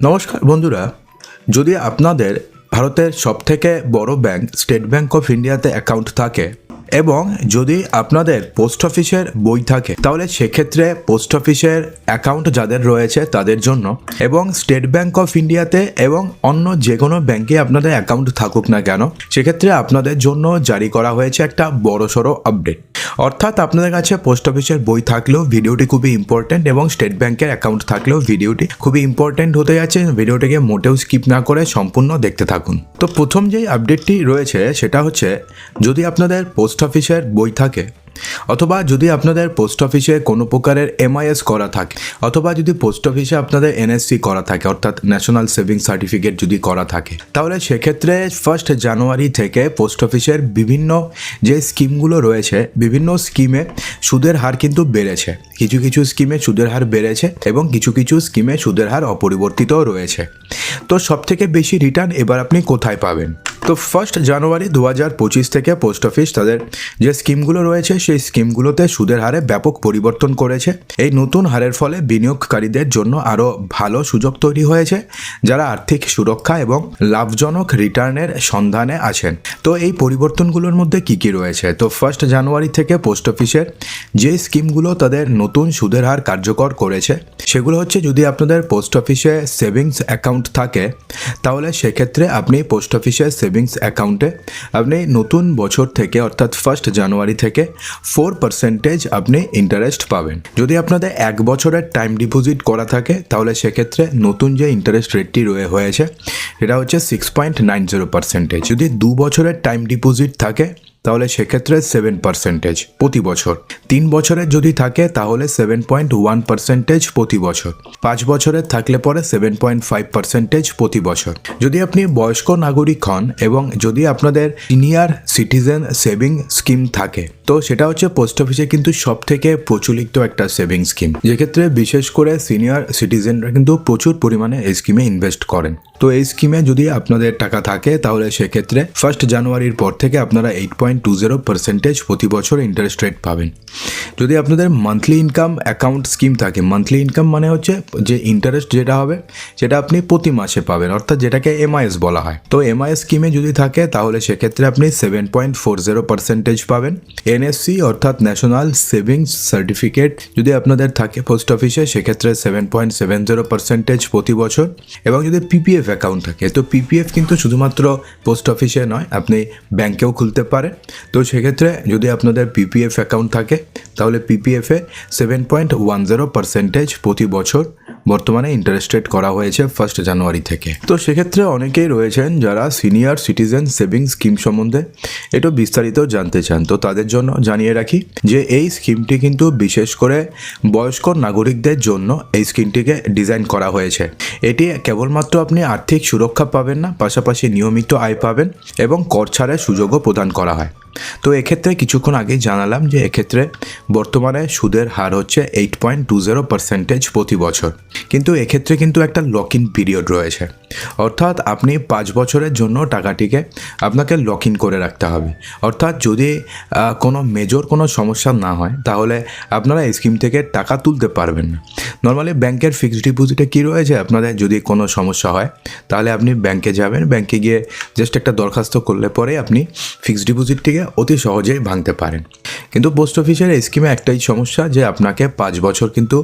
নমস্কার বন্ধুরা যদি আপনাদের ভারতের সবথেকে বড় ব্যাংক স্টেট ব্যাংক অফ ইন্ডিয়াতে অ্যাকাউন্ট থাকে এবং যদি আপনাদের পোস্ট অফিসের বই থাকে, তাহলে সেক্ষেত্রে পোস্ট অফিসের অ্যাকাউন্ট যাদের রয়েছে তাদের জন্য এবং স্টেট ব্যাংক অফ ইন্ডিয়াতে এবং অন্য যে কোনো ব্যাংকে আপনাদের অ্যাকাউন্ট থাকুক না কেন, সেক্ষেত্রে আপনাদের জন্য জারি করা হয়েছে একটা বড়সড় আপডেট অর্থাৎ আপনাদের কাছে পোস্ট অফিসের বই থাকলেও ভিডিওটি খুবই ইম্পর্ট্যান্ট এবং স্টেট ব্যাংকের অ্যাকাউন্ট থাকলেও ভিডিওটি খুবই ইম্পর্ট্যান্ট হতে যাচ্ছে। ভিডিওটিকে মোটেও স্কিপ না করে সম্পূর্ণ দেখতে থাকুন। তো প্রথম যেই আপডেটটি রয়েছে, সেটা হচ্ছে যদি আপনাদের পোস্ট অফিসের বই থাকে, অথবা যদি আপনাদের পোস্ট অফিসে কোনো প্রকারের এমআইএস করা থাকে, অথবা যদি পোস্ট অফিসে আপনাদের এনএসসি করা থাকে, অর্থাৎ ন্যাশনাল সেভিং সার্টিফিকেট যদি করা থাকে, তাহলে সেক্ষেত্রে ফার্স্ট জানুয়ারি থেকে পোস্ট অফিসের বিভিন্ন যে স্কিমগুলো রয়েছে, বিভিন্ন স্কিমে সুদের হার কিন্তু বেড়েছে। কিছু কিছু স্কিমে সুদের হার বেড়েছে এবং কিছু কিছু স্কিমে সুদের হার অপরিবর্তিতও রয়েছে। তো সব থেকে বেশি রিটার্ন এবার আপনি কোথায় পাবেন? তো ফার্স্ট জানুয়ারি দু হাজার পঁচিশ থেকে পোস্ট অফিস তাদের যে স্কিমগুলো রয়েছে, সেই স্কিমগুলোতে সুদের হারে ব্যাপক পরিবর্তন করেছে। এই নতুন হারের ফলে বিনিয়োগকারীদের জন্য আরও ভালো সুযোগ তৈরি হয়েছে, যারা আর্থিক সুরক্ষা এবং লাভজনক রিটার্নের সন্ধানে আছেন। তো এই পরিবর্তনগুলোর মধ্যে কি কি রয়েছে? তো ফার্স্ট জানুয়ারি থেকে পোস্ট অফিসের যে স্কিমগুলো তাদের নতুন সুদের হার কার্যকর করেছে, সেগুলো হচ্ছে যদি আপনাদের পোস্ট অফিসে সেভিংস অ্যাকাউন্ট থাকে, তাহলে সেক্ষেত্রে আপনি পোস্ট অফিসের সেভিংস অ্যাকাউন্টে আপনি নতুন বছর থেকে, অর্থাৎ ফার্স্ট জানুয়ারি থেকে ফোর পার্সেন্টেজ আপনি ইন্টারেস্ট পাবেন। যদি আপনাদের এক বছরের টাইম ডিপোজিট করা থাকে, তাহলে সেক্ষেত্রে নতুন যে ইন্টারেস্ট রেটটি রয়ে, হয়েছে, সেটা হচ্ছে six point nine zero percentage যদি দু বছরের টাইম ডিপোজিট থাকে তাহলে সেক্ষেত্রে সেভেন পার্সেন্টেজ প্রতি বছর। তিন বছরের যদি থাকে, তাহলে সেভেন পয়েন্ট ওয়ান পার্সেন্টেজ প্রতি বছর। পাঁচ বছরের থাকলে পরে সেভেন পয়েন্ট ফাইভ পার্সেন্টেজ প্রতি বছর। যদি আপনি বয়স্ক নাগরিক হন এবং যদি আপনাদের সিনিয়র সিটিজেন সেভিং স্কিম থাকে, তো সেটা হচ্ছে পোস্ট অফিসে কিন্তু সব থেকে প্রচলিত একটা সেভিং স্কিম যেক্ষেত্রে বিশেষ করে সিনিয়র সিটিজেনরা কিন্তু প্রচুর পরিমাণে এই স্কিমে ইনভেস্ট করেন। তো এই স্কিমে যদি আপনাদের টাকা থাকে, তাহলে সেক্ষেত্রে ফার্স্ট জানুয়ারির পর থেকে আপনারা eight point two zero percentage প্রতি বছর ইন্টারেস্ট রেট পাবেন। যদি আপনাদের মান্থলি ইনকাম অ্যাকাউন্ট স্কিম থাকে মান্থলি ইনকাম মানে হচ্ছে যে ইন্টারেস্ট যেটা হবে, সেটা আপনি প্রতি মাসে পাবেন, অর্থাৎ যেটাকে এমআইএস বলা হয়। তো এমআইএস স্কিমে যদি থাকে, তাহলে সেক্ষেত্রে আপনি seven point four zero percentage পাবেন। এনএসসি অর্থাৎ ন্যাশনাল সেভিংস সার্টিফিকেট যদি আপনাদের থাকে পোস্ট অফিসে সেক্ষেত্রে seven point seven zero percentage প্রতি বছর। এবং যদি পিপিএফ অ্যাকাউন্ট থাকে, তো পিপিএফ কিন্তু শুধুমাত্র পোস্ট অফিসে নয়, আপনি ব্যাংকেও খুলতে পারেন। তো সেক্ষেত্রে যদি আপনাদের পিপিএফ অ্যাকাউন্ট থাকে, তাহলে পিপিএফে seven point one zero percentage প্রতি বছর বর্তমানে ইন্টারেস্ট রেট করা হয়েছে ফার্স্ট জানুয়ারি থেকে। তো সেক্ষেত্রে অনেকেই রয়েছেন যারা সিনিয়র সিটিজেন সেভিং স্কিম সম্বন্ধে একটু বিস্তারিত জানতে চান। তো তাদের জন্য জানিয়ে রাখি যে এই স্কিমটি কিন্তু বিশেষ করে বয়স্ক নাগরিকদের জন্য এই স্কিমটিকে ডিজাইন করা হয়েছে। এটি কেবলমাত্র আপনি আর্থিক সুরক্ষা পাবেন না, পাশাপাশি নিয়মিত আয় পাবেন এবং কর ছাড়ের সুযোগও প্রদান করা হয়। তো এক্ষেত্রে কিছুক্ষণ আগেই জানালাম যে এক্ষেত্রে বর্তমানে সুদের হার হচ্ছে eight point two zero percentage প্রতি বছর। কিন্তু এক্ষেত্রে কিন্তু একটা লক ইন পিরিয়ড রয়েছে। অর্থাৎ আপনি পাঁচ বছরের জন্য টাকাটিকে আপনাকে লক ইন করে রাখতে হবে। অর্থাৎ যদি কোনো মেজর কোনো সমস্যা না হয়, তাহলে আপনারা স্কিম থেকে টাকা তুলতে পারবেন না। নর্মালি ব্যাংকের ফিক্সড ডিপোজিটে কী রয়েছে? আপনাদের যদি কোনো সমস্যা হয়, তাহলে আপনি ব্যাংকে যাবেন। ব্যাংকে গিয়ে জাস্ট একটা দরখাস্ত করলে পরে আপনি ফিক্সড ডিপোজিটটিকে অতি সহজেই ভাঙতে পারেন। কিন্তু পোস্ট অফিসের স্কিমে একটাই সমস্যা যে আপনাকে পাঁচ বছর কিন্তু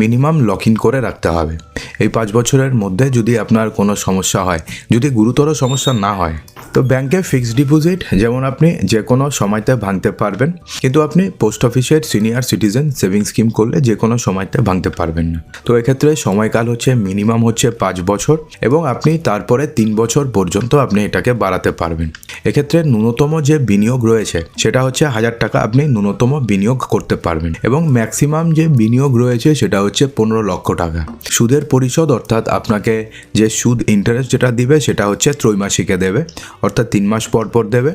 মিনিমাম লক ইন করে রাখতে হবে। এই পাঁচ বছরের মধ্যে যদি আপনার কোনো সমস্যা হয়, যদি গুরুতর সমস্যা না হয়, তো ব্যাংকে ফিক্সড ডিপোজিট যেমন আপনি যে কোনো সময়তে ভাঙতে পারবেন, কিন্তু আপনি পোস্ট অফিসের সিনিয়র সিটিজেন সেভিং স্কিম করলে যে কোনো সময়তে ভাঙতে পারবেন না। তো এক্ষেত্রে সময়কাল হচ্ছে মিনিমাম হচ্ছে পাঁচ বছর এবং আপনি তারপরে তিন বছর পর্যন্ত আপনি এটাকে বাড়াতে পারবেন। এক্ষেত্রে ন্যূনতম যে বিনিয়োগ রয়েছে, সেটা হচ্ছে হাজার টাকা আপনি ন্যূনতম বিনিয়োগ করতে পারবেন এবং ম্যাক্সিমাম যে বিনিয়োগ রয়েছে সেটা হচ্ছে পনেরো লক্ষ টাকা। সুদের পরিশোধ অর্থাৎ আপনাকে যে সুদ ইন্টারেস্ট যেটা দিবে সেটা হচ্ছে ত্রৈমাসিকে দেবে, অর্থাৎ তিন মাস পর পর দেবে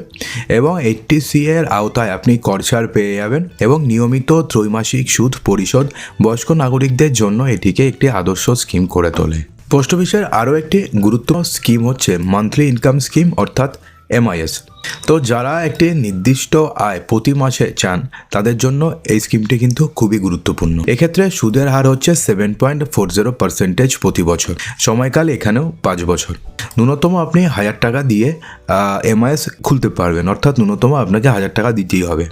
এবং এইটটি সি এর আওতায় আপনি করছাড় পেয়ে যাবেন এবং নিয়মিত ত্রৈমাসিক সুদ পরিশোধ বয়স্ক নাগরিকদের জন্য এটিকে একটি আদর্শ স্কিম করে তোলে। পোস্ট অফিসের আরও একটি গুরুত্বপূর্ণ স্কিম হচ্ছে মান্থলি ইনকাম স্কিম অর্থাৎ এমআইএস তো যারা একটি নির্দিষ্ট আয় প্রতি মাসে চান, তাদের জন্য এই স্কিমটি কিন্তু খুবই গুরুত্বপূর্ণ। এক্ষেত্রে সুদের হার হচ্ছে seven point four zero percentage প্রতি বছর। সময়কাল এখানেও পাঁচ বছর। ন্যূনতম আপনি হাজার টাকা দিয়ে এমআইএস খুলতে পারবেন। অর্থাৎ ন্যূনতম আপনাকে হাজার টাকা দিতেই হবে।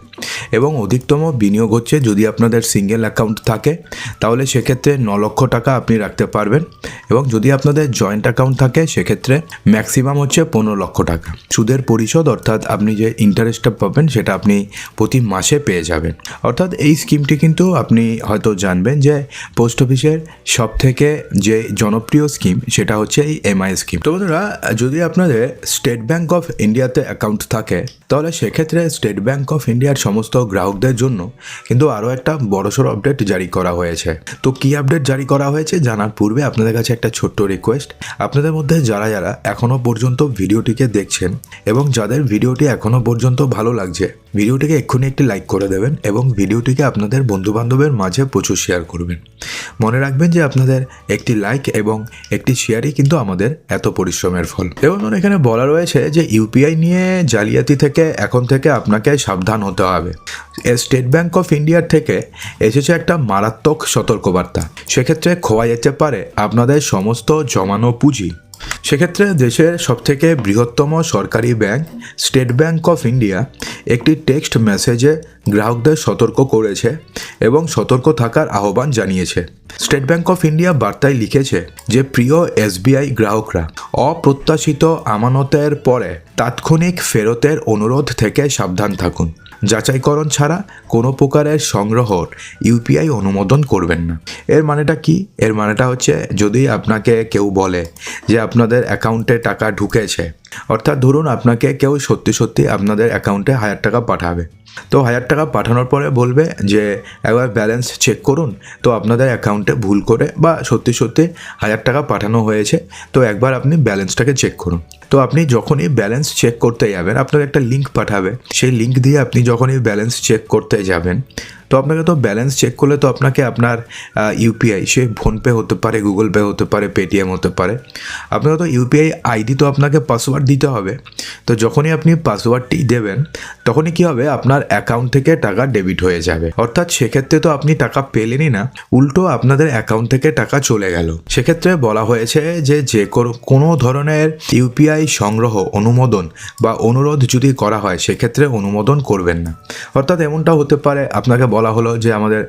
এবং অধিকতম বিনিয়োগ হচ্ছে যদি আপনাদের সিঙ্গেল অ্যাকাউন্ট থাকে, তাহলে সেক্ষেত্রে ন লক্ষ টাকা আপনি রাখতে পারবেন। এবং যদি আপনাদের জয়েন্ট অ্যাকাউন্ট থাকে, সেক্ষেত্রে ম্যাক্সিমাম হচ্ছে পনেরো লক্ষ টাকা। সুদের পরিশোধ অর্থাৎ আপনি যে ইন্টারেস্টটা পাবেন, সেটা আপনি প্রতি মাসে পেয়ে যাবেন। অর্থাৎ এই স্কিমটি কিন্তু আপনি হয়তো জানবেন যে পোস্ট অফিসের সব থেকে যে জনপ্রিয় স্কিম সেটা হচ্ছে এই এমআই স্কিম তো বন্ধুরা, যদি আপনাদের স্টেট ব্যাঙ্ক অফ ইন্ডিয়াতে অ্যাকাউন্ট থাকে, তাহলে সেক্ষেত্রে স্টেট ব্যাঙ্ক অফ ইন্ডিয়ার সমস্ত গ্রাহকদের জন্য কিন্তু আরও একটা বড়সড় আপডেট জারি করা হয়েছে। তো কী আপডেট জারি করা হয়েছে জানার পূর্বে আপনাদের কাছে একটা ছোট্ট রিকোয়েস্ট আপনাদের মধ্যে যারা যারা এখনও পর্যন্ত ভিডিওটিকে দেখছেন এবং যাদের ভিডিওটি এখনও পর্যন্ত ভালো লাগছে, ভিডিওটিকে এক্ষুনি একটি লাইক করে দেবেন এবং ভিডিওটিকে আপনাদের বন্ধুবান্ধবের মাঝে প্রচুর শেয়ার করবেন। মনে রাখবেন যে আপনাদের একটি লাইক এবং একটি শেয়ারই কিন্তু আমাদের এত পরিশ্রমের ফল। এবং এখানে বলা রয়েছে যে ইউপিআই নিয়ে জালিয়াতি থেকে এখন থেকে আপনাকে সাবধান হতে হবে। স্টেট ব্যাংক অফ ইন্ডিয়ার থেকে এসেছে একটা মারাত্মক সতর্কবার্তা। সেক্ষেত্রে খোয়া যেতে পারে আপনাদের সমস্ত জমানো পুঁজি। সেক্ষেত্রে দেশের সবথেকে বৃহত্তম সরকারি bank state bank of India একটি টেক্সট মেসেজে গ্রাহকদের সতর্ক করেছে এবং সতর্ক থাকার আহ্বান জানিয়েছে। স্টেট ব্যাংক অফ ইন্ডিয়া বার্তায় লিখেছে যে, প্রিয় এসবিআই গ্রাহকরা, অপ্রত্যাশিত আমানতের পরে তাৎক্ষণিক ফেরতের অনুরোধ থেকে সাবধান থাকুন। যাচাইকরণ ছাড়া কোনো প্রকারের সংগ্রহর ইউপিআই অনুমোদন করবেন না। এর মানেটা কি? এর মানেটা হচ্ছে যদি আপনাকে কেউ বলে যে আপনাদের অ্যাকাউন্টে টাকা ঢুকেছে, অর্থাৎ ধরুন আপনাকে কেউ সত্যি সত্যি আপনাদের অ্যাকাউন্টে হাজার টাকা পাঠাবে। তো হাজার টাকা পাঠানোর পরে বলবে যে, একবার ব্যালেন্স চেক করুন। তো আপনাদের অ্যাকাউন্টে ভুল করে বা সত্যি সত্যি হাজার টাকা পাঠানো হয়েছে, তো একবার আপনি ব্যালেন্সটাকে চেক করুন। তো আপনি যখনই ব্যালেন্স চেক করতে যাবেন আপনার একটা লিঙ্ক পাঠাবে। সেই লিঙ্ক দিয়ে আপনি যখনই ব্যালেন্স চেক করতে যাবেন তো আপনাকে তো ব্যালেন্স চেক করলে তো আপনাকে আপনার ইউপিআই সে ফোনপে হতে পারে গুগল পে হতে পারে পেটিএম হতে পারে। আপনাকে তো ইউপিআই আইডি তো আপনাকে পাসওয়ার্ড দিতে হবে। তো যখনই আপনি পাসওয়ার্ডটি দেবেন, তখনই কি হবে? আপনার অ্যাকাউন্ট থেকে টাকা ডেবিট হয়ে যাবে। অর্থাৎ সেক্ষেত্রে তো আপনি টাকা পেলেনই না, উল্টো আপনাদের অ্যাকাউন্ট থেকে টাকা চলে গেল। সেক্ষেত্রে বলা হয়েছে যে যে কোনো- ধরনের ইউপিআই সংগ্রহ, অনুমোদন বা অনুরোধ যদি করা হয়, সেক্ষেত্রে অনুমোদন করবেন না। অর্থাৎ এমনটা হতে পারে, আপনাকে বলা হলো যে আমাদের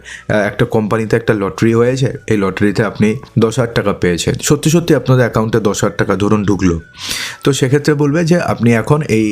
একটা কোম্পানিতে একটা লটারি হয়েছে। এই লটারিতে আপনি দশ হাজার টাকা পেয়েছেন। সত্যি সত্যি আপনাদের অ্যাকাউন্টে দশ হাজার টাকা ধরুন ঢুকলো। তো সেক্ষেত্রে বলবে যে আপনি এখন এই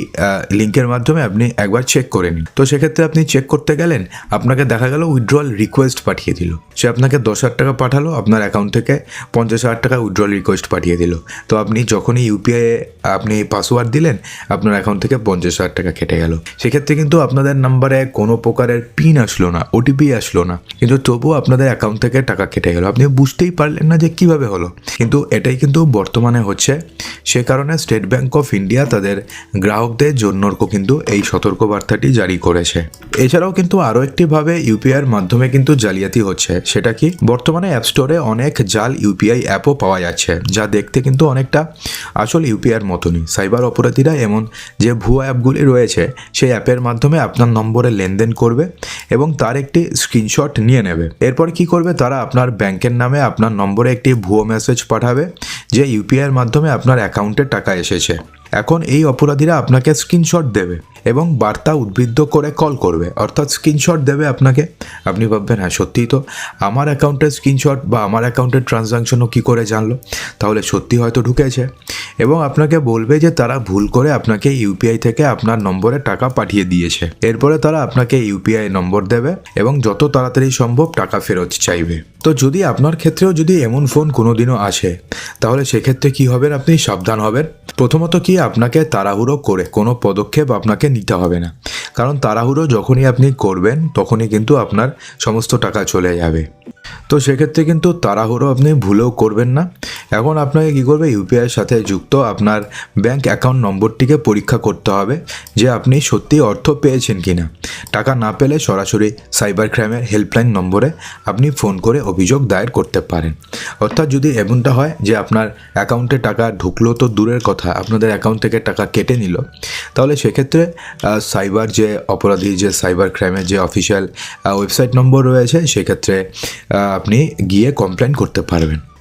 লিঙ্কের মাধ্যমে আপনি একবার চেক করে নিন। তো সেক্ষেত্রে আপনি চেক করতে গেলেন, আপনাকে দেখা গেল উইথড্রল রিকোয়েস্ট পাঠিয়ে দিল। সে আপনাকে দশ হাজার টাকা পাঠালো, আপনার অ্যাকাউন্ট থেকে পঞ্চাশ হাজার টাকা উইথড্রল রিকোয়েস্ট পাঠিয়ে দিল। তো আপনি যখনই ইউপিআই আপনি পাসওয়ার্ড দিলেন, আপনার অ্যাকাউন্ট থেকে পঞ্চাশ হাজার টাকা কেটে গেল। সেক্ষেত্রে কিন্তু আপনাদের নাম্বারে কোনো প্রকারের পিন আসলো না। ওটিপি আসলো না। কিন্তু তবুও আপনাদের অ্যাকাউন্ট থেকে টাকা কেটে গেল। আপনি বুঝতেই পারলেন না যে কীভাবে হলো। কিন্তু এটাই কিন্তু বর্তমানে হচ্ছে। সে কারণে স্টেট ব্যাংক অফ ইন্ডিয়া তাদের গ্রাহকদের জন্য কিন্তু এই সতর্কবার্তাটি জারি করেছে। এছাড়াও কিন্তু আরও একটিভাবে ইউপিআইয়ের মাধ্যমে কিন্তু জালিয়াতি হচ্ছে। সেটা কি? বর্তমানে অ্যাপ স্টোরে অনেক জাল ইউপিআই অ্যাপও পাওয়া যাচ্ছে, যা দেখতে কিন্তু অনেকটা আসল ইউপিআইয়ের মতনই। সাইবার অপরাধীরা এমন যে ভুয়া অ্যাপগুলি রয়েছে, সেই অ্যাপের মাধ্যমে আপনার নম্বরে লেনদেন করবে এবং তার একটি স্ক্রিনশট নিয়ে নেবে। এরপর কি করবে? তারা আপনার ব্যাংকের নামে আপনার নম্বরে একটি ভুয়ো মেসেজ পাঠাবে, যে ইউপিআইয়ের মাধ্যমে আপনার অ্যাকাউন্টে টাকা এসেছে। এখন এই অপরাধীরা আপনাকে স্ক্রিনশট দেবে এবং বার্তা উদ্বৃদ্ধ করে কল করবে। অর্থাৎ স্ক্রিনশট দেবে আপনাকে। আপনি ভাববেন হ্যাঁ সত্যিই তো। আমার অ্যাকাউন্টের স্ক্রিনশট বা আমার অ্যাকাউন্টের ট্রানজাকশনও কী করে জানলো? তাহলে সত্যি হয়তো ঢুকেছে। এবং আপনাকে বলবে যে তারা ভুল করে আপনাকে ইউপিআই থেকে আপনার নম্বরে টাকা পাঠিয়ে দিয়েছে। এরপরে তারা আপনাকে ইউপিআই নম্বর দেবে এবং যত তাড়াতাড়ি সম্ভব টাকা ফেরত চাইবে। তো যদি আপনার ক্ষেত্রেও যদি এমন ফোন কোনোদিনও আসে, তাহলে সেক্ষেত্রে কি হবেন আপনি? সাবধান হবেন। প্রথমত কি আপনাকে তাড়াহুড়ো করে কোনো পদক্ষেপ আপনাকে নিতে হবে না। কারণ তাড়াহুড়ো যখনই আপনি করবেন, তখনই কিন্তু আপনার সমস্ত টাকা চলে যাবে। তো সেক্ষেত্রে কিন্তু তাড়াহুড়ো আপনি ভুলেও করবেন না। এখন আপনাকে কী করবে? ইউপিআইয়ের সাথে যুক্ত আপনার ব্যাংক অ্যাকাউন্ট নম্বরটিকে পরীক্ষা করতে হবে যে আপনি সত্যি অর্থ পেয়েছেন কি না টাকা না পেলে সরাসরি সাইবার ক্রাইমের হেল্পলাইন নম্বরে আপনি ফোন করে অভিযোগ দায়ের করতে পারেন। অর্থাৎ যদি এমনটা হয় যে আপনার অ্যাকাউন্টে টাকা ঢুকলো তো দূরের কথা, আপনাদের অ্যাকাউন্ট থেকে টাকা কেটে নিল, তাহলে সেক্ষেত্রে সাইবার যে অপরাধী, যে সাইবার ক্রাইমের যে অফিসিয়াল ওয়েবসাইট নম্বর রয়েছে, সেক্ষেত্রে আপনি গিয়ে কমপ্লেন করতে পারবেন।